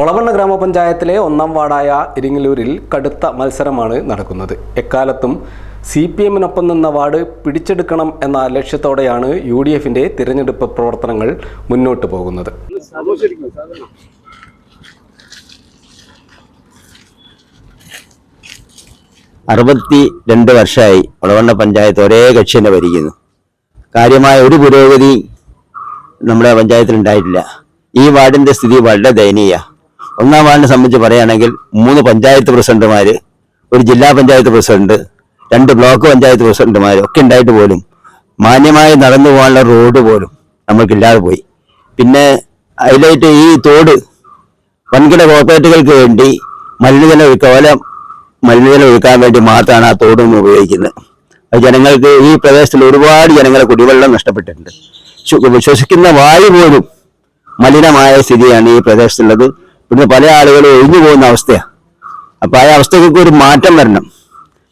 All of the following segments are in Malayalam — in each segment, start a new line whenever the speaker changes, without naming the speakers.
ഒളവണ്ണ ഗ്രാമപഞ്ചായത്തിലെ ഒന്നാം വാർഡായ ഇരിങ്ങലൂരിൽ കടുത്ത മത്സരമാണ് നടക്കുന്നത്. എക്കാലത്തും സി പി എമ്മിനൊപ്പം നിന്ന വാർഡ് പിടിച്ചെടുക്കണം എന്ന ലക്ഷ്യത്തോടെയാണ് യു ഡി എഫിന്റെ തിരഞ്ഞെടുപ്പ് പ്രവർത്തനങ്ങൾ മുന്നോട്ട് പോകുന്നത്.
അറുപത്തി രണ്ട് വർഷമായി ഒളവണ്ണ പഞ്ചായത്ത് ഒരേ കക്ഷി തന്നെ ഭരിക്കുന്നു. കാര്യമായ ഒരു പുരോഗതി നമ്മുടെ പഞ്ചായത്തിൽ ഉണ്ടായിട്ടില്ല. ഈ വാർഡിന്റെ സ്ഥിതി വളരെ ദയനീയ ഒന്നാം വാർഡിനെ സംബന്ധിച്ച് പറയുകയാണെങ്കിൽ മൂന്ന് പഞ്ചായത്ത് പ്രസിഡന്റുമാർ ഒരു ജില്ലാ പഞ്ചായത്ത് പ്രസിഡന്റ് രണ്ട് ബ്ലോക്ക് പഞ്ചായത്ത് പ്രസിഡന്റുമാർ ഒക്കെ ഉണ്ടായിട്ട് പോലും മാന്യമായി നടന്നു പോകാനുള്ള റോഡ് പോലും നമ്മൾക്കില്ലാതെ പോയി. പിന്നെ ഹൈലൈറ്റ് ഈ തോട് വൻകിട കോർപ്പറേറ്റുകൾക്ക് വേണ്ടി മലിനജലം ഒഴുക്കുക മലിനജലം ഒഴുക്കാൻ വേണ്ടി മാത്രമാണ് ആ തോടൊന്ന് ഉപയോഗിക്കുന്നത്. അത് ജനങ്ങൾക്ക് ഈ പ്രദേശത്തിൽ ഒരുപാട് ജനങ്ങളെ കുടിവെള്ളം നഷ്ടപ്പെട്ടിട്ടുണ്ട്. ശ്വ- ശ്വസിക്കുന്ന വായു പോലും മലിനമായ സ്ഥിതിയാണ് ഈ പ്രദേശത്തുള്ളത്. ഇവിടുന്ന് പല ആളുകളും ഒഴിഞ്ഞു പോകുന്ന അവസ്ഥയാണ് അപ്പോൾ ആ അവസ്ഥകൾക്ക് ഒരു മാറ്റം വരണം.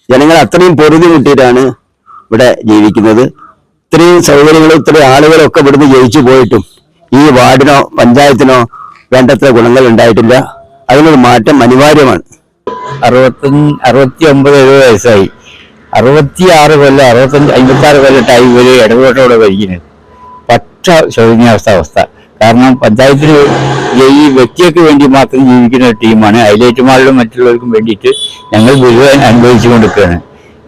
ജനങ്ങൾ അത്രയും പൊറുതി മുട്ടിയിട്ടാണ് ഇവിടെ ജീവിക്കുന്നത്. ഇത്രയും സൗകര്യങ്ങളും ഇത്രയും ആളുകളൊക്കെ ഇവിടുന്ന് ജയിച്ചു പോയിട്ടും ഈ വാർഡിനോ പഞ്ചായത്തിനോ വേണ്ടത്ര ഗുണങ്ങൾ ഉണ്ടായിട്ടില്ല. അതിനൊരു മാറ്റം അനിവാര്യമാണ്.
അറുപത്തി അറുപത്തി ഒമ്പത് എഴുപത് വയസ്സായി. അറുപത്തി ആറ് കൊല്ലം അറുപത്തഞ്ച് അമ്പത്തി ആറ് കൊല്ലത്തായി ഒരു ഇടപെട്ടോടെ ഭരിക്കുന്നത്. പക്ഷ ശോചനീയാവസ്ഥ അവസ്ഥ കാരണം പഞ്ചായത്തിന് ഈ വ്യക്തിക്ക് വേണ്ടി മാത്രം ജീവിക്കുന്ന ഒരു ടീമാണ്. ഹൈലൈറ്റ് മാളിലും മറ്റുള്ളവർക്കും വേണ്ടിയിട്ട് ഞങ്ങൾ മുഴുവൻ അനുഭവിച്ചു കൊണ്ടിരിക്കുകയാണ്.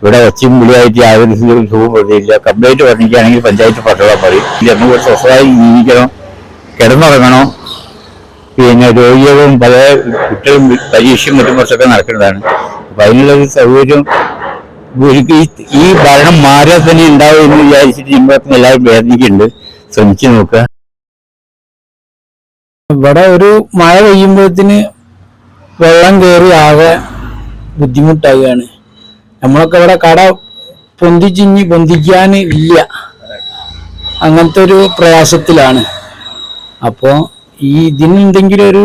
ഇവിടെ ഒച്ചയും വിളിയായിട്ട് യാതൊരു സുഖം പ്രതിയില്ല കംപ്ലൈന്റ് പറഞ്ഞിരിക്കുകയാണെങ്കിൽ പഞ്ചായത്ത് പട്ടോളം പറയും. നമുക്ക് സ്വസ്ഥമായി ജീവിക്കണം കിടന്നുറങ്ങണോ. പിന്നെ രോഗികളും പല കുട്ടികളും പരീക്ഷയും മറ്റും കുറച്ചൊക്കെ നടക്കേണ്ടതാണ്. അപ്പൊ അതിനുള്ളൊരു സൗകര്യം ഈ- ഭരണം മാറിയാൽ തന്നെ ഉണ്ടാവും എന്ന് വിചാരിച്ചിട്ട് നമ്മളൊക്കെ എല്ലാവരും വേദനിക്കുന്നുണ്ട്. ശ്രമിച്ചു നോക്കുക.
ഇവിടെ ഒരു മഴ പെയ്യുമ്പോഴത്തിന് വെള്ളം കയറി ആകെ ബുദ്ധിമുട്ടാകുകയാണ് നമ്മളൊക്കെ ഇവിടെ കട പൊന്തിച്ചിഞ്ഞ് പൊന്തിക്കാൻ ഇല്ല. അങ്ങനത്തെ ഒരു പ്രയാസത്തിലാണ്. അപ്പോൾ ഈ ഇതിനെന്തെങ്കിലും ഒരു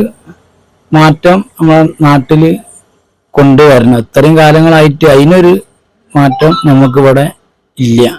മാറ്റം നമ്മുടെ നാട്ടിൽ കൊണ്ടുവരണം. ഇത്രയും കാലങ്ങളായിട്ട് അതിനൊരു മാറ്റം നമുക്കിവിടെ ഇല്ല.